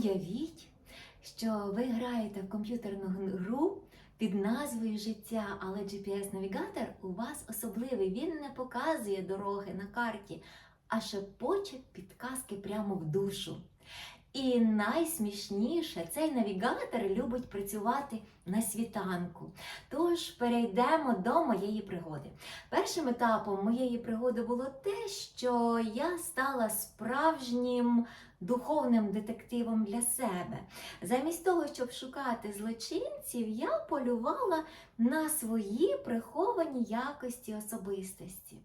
Уявіть, що ви граєте в комп'ютерну гру під назвою Життя, але GPS-навігатор у вас особливий. Він не показує дороги на карті, а шепоче підказки прямо в душу. І найсмішніше, цей навігатор любить працювати на світанку. Тож перейдемо до моєї пригоди. Першим етапом моєї пригоди було те, що я стала справжнім духовним детективом для себе. Замість того, щоб шукати злочинців, я полювала на свої приховані якості особистості.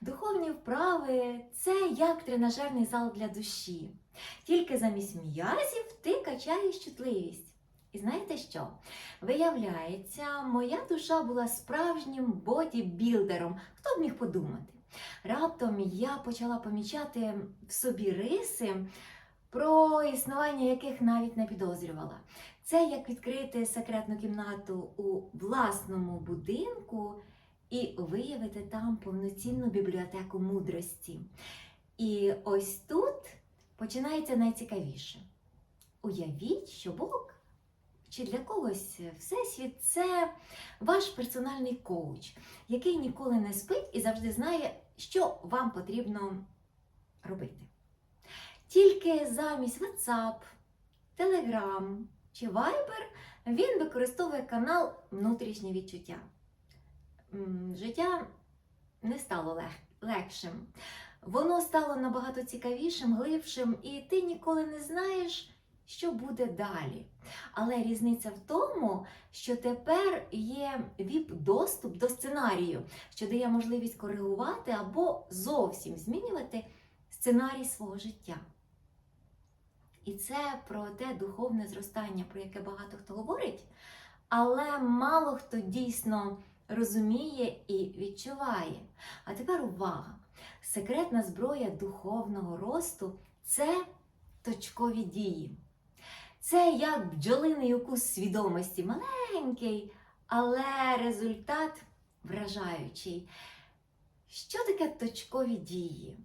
Духовні вправи це як тренажерний зал для душі. Тільки замість м'язів ти качаєш чутливість. І знаєте що? Виявляється, моя душа була справжнім бодібілдером. Хто б міг подумати? Раптом я почала помічати в собі риси, про існування яких навіть не підозрювала. Це як відкрити секретну кімнату у власному будинку і виявити там повноцінну бібліотеку мудрості. І ось тут починається найцікавіше. Уявіть, що Бог чи для когось Всесвіт це ваш персональний коуч, який ніколи не спить і завжди знає, що вам потрібно робити. Тільки замість WhatsApp, Telegram чи Viber він використовує канал внутрішнє відчуття. Життя не стало лег- легшим. Воно стало набагато цікавішим, глибшим, і ти ніколи не знаєш, що буде далі. Але різниця в тому, що тепер є ВІП-доступ до сценарію, що дає можливість коригувати або зовсім змінювати сценарій свого життя. І це про те духовне зростання, про яке багато хто говорить, але мало хто дійсно розуміє і відчуває. А тепер увага! Секретна зброя духовного росту це точкові дії. Це як бджолиний укус свідомості, маленький, але результат вражаючий. Що таке точкові дії?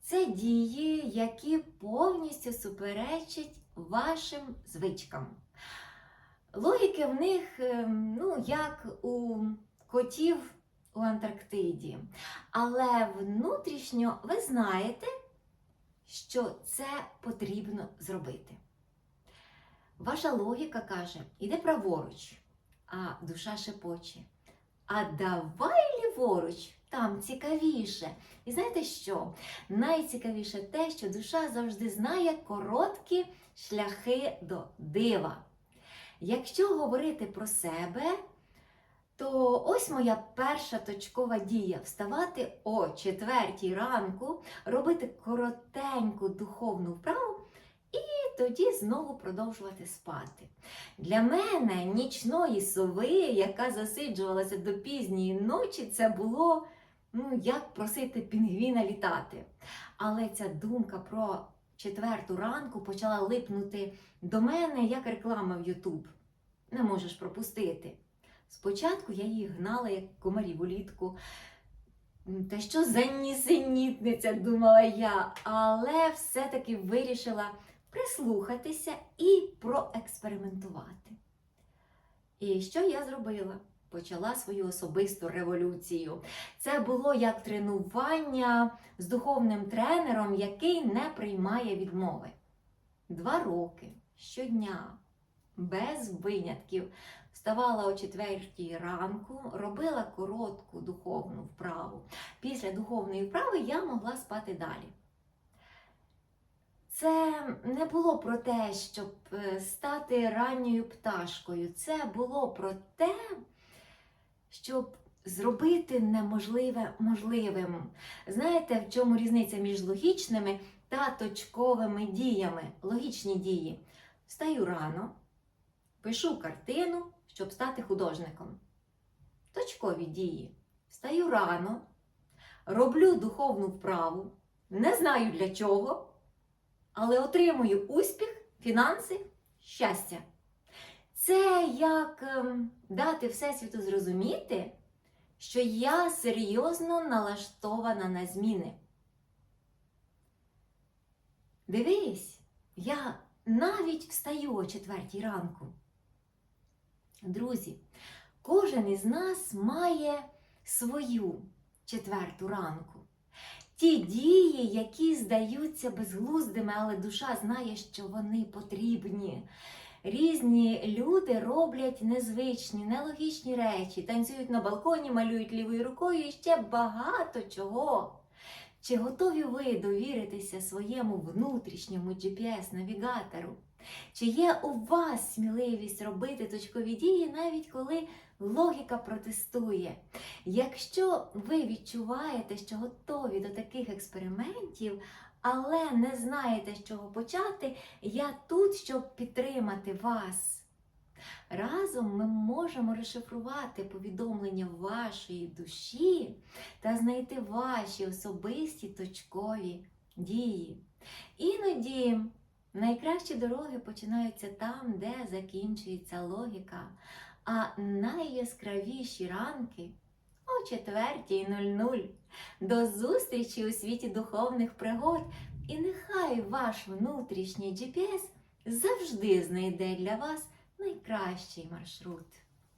Це дії, які повністю суперечать вашим звичкам. Логіки в них, ем, ну, як у котів у Антарктиді. Але внутрішньо ви знаєте, що це потрібно зробити. Ваша логіка каже, іде праворуч, а душа шепоче. А давай ліворуч, там цікавіше. І знаєте що? Найцікавіше те, що душа завжди знає короткі шляхи до дива. Якщо говорити про себе, то ось моя перша точкова дія вставати о четвертій ранку, робити коротеньку духовну вправу і тоді знову продовжувати спати. Для мене нічної сови, яка засиджувалася до пізньої ночі, це було ну, як просити пінгвіна літати. Але ця думка про четверту ранку почала липнути до мене як реклама в Ютуб. Не можеш пропустити. Спочатку я її гнала, як комарів улітку. Та що за нісенітниця, думала я, але все-таки вирішила прислухатися і проекспериментувати. І що я зробила? Почала свою особисту революцію. Це було як тренування з духовним тренером, який не приймає відмови. Два роки щодня, без винятків, вставала о четвертій ранку, робила коротку духовну вправу. Після духовної вправи я могла спати далі. Це не було про те, щоб е, стати ранньою пташкою. Це було про те, щоб зробити неможливе можливим. Знаєте, в чому різниця між логічними та точковими діями? Логічні дії. Встаю рано, пишу картину, щоб стати художником. Точкові дії. Встаю рано, роблю духовну вправу, не знаю для чого але отримую успіх, фінанси, щастя. Це як ем, дати Всесвіту зрозуміти, що я серйозно налаштована на зміни. Дивись, я навіть встаю о четвертій ранку. Друзі, кожен із нас має свою четверту ранку. Ті дії, які здаються безглуздими, але душа знає, що вони потрібні. Різні люди роблять незвичні, нелогічні речі, танцюють на балконі, малюють лівою рукою і ще багато чого. Чи готові ви довіритися своєму внутрішньому GPS-навігатору? Чи є у вас сміливість робити точкові дії, навіть коли логіка протестує? Якщо ви відчуваєте, що готові до таких експериментів, але не знаєте, з чого почати, я тут, щоб підтримати вас. Разом ми можемо розшифрувати повідомлення вашої душі та знайти ваші особисті точкові дії. Іноді найкращі дороги починаються там, де закінчується логіка, а найяскравіші ранки о 4.00. До зустрічі у світі духовних пригод, і нехай ваш внутрішній GPS завжди знайде для вас найкращий маршрут.